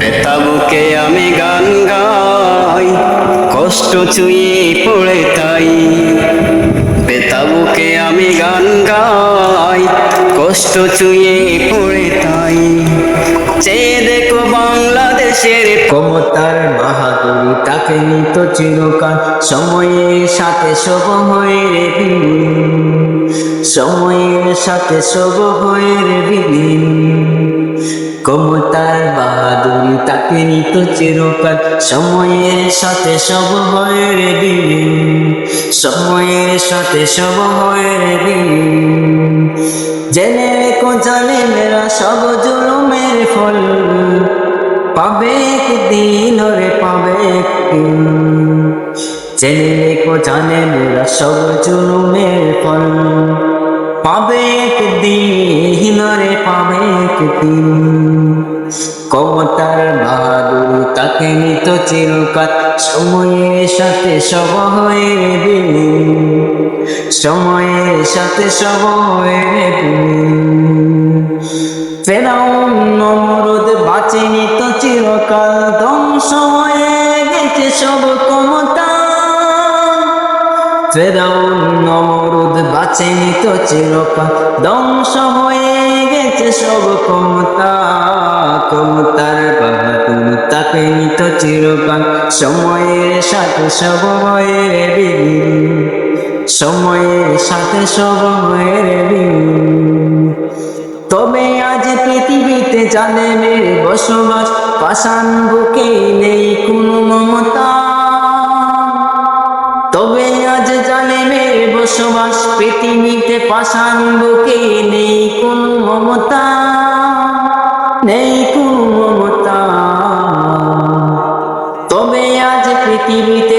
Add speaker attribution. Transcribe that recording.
Speaker 1: বেতাবুকে আমি গান গাই, কষ্ট চুয়ে পড়ে তাই বেতাবুকে আমি গান গাই, কষ্ট চুয়ে পড়ে তাই চেয়ে দেখো বাংলাদেশের
Speaker 2: ক্ষমতার বাহাদুরি, তাকে নিত চিরকাল সময়ের সাথে সব হয়ে রে বিলীন। সময়ের সাথে সব হয়ে রে। ক্ষমতার বাহাদুরি তাকে নিত চিরকাল। সময়ের সাথে সব হয়ে রে বিলীন। সময়ের সাথে সব হয়ে রে জেনে রেখো জানে মেরা সব জুলুমের ফল। পাবে একদিন ওরে পাবে জেনে রেখো জানে মেরা সব জুলুমের ফল। পাবে একদিন ওরে পাবে একদিন। ক্ষমতার বাহাদুর তাকে নিত চিরকাল সময়ের সাথে সব হয়ে বিলীন সময়ের সাথে সব হয়ে ফেরাউন নমরুদ বাঁচেনি তো চিরকাল। ধ্বংস হয়ে গেছে সব ক্ষমতা। ফেরাউন নমরুদ বাঁচেনি তো চিরকাল। ধ্বংস হয়ে সব ক্ষমতা, ক্ষমতার বাহাদুর তাকে নিত চিরকাল। সময়ের সাথে সব সময়ের সাথে সব তবে আজ পৃথিবীতে জানে জালেমের বসবাস, পাষাণ বুকে নেই কোনো মমতা। তবে আজ জানে জালেমের বসবাস, পৃথিবীতে পাষাণ বুকে পৃথিবীতে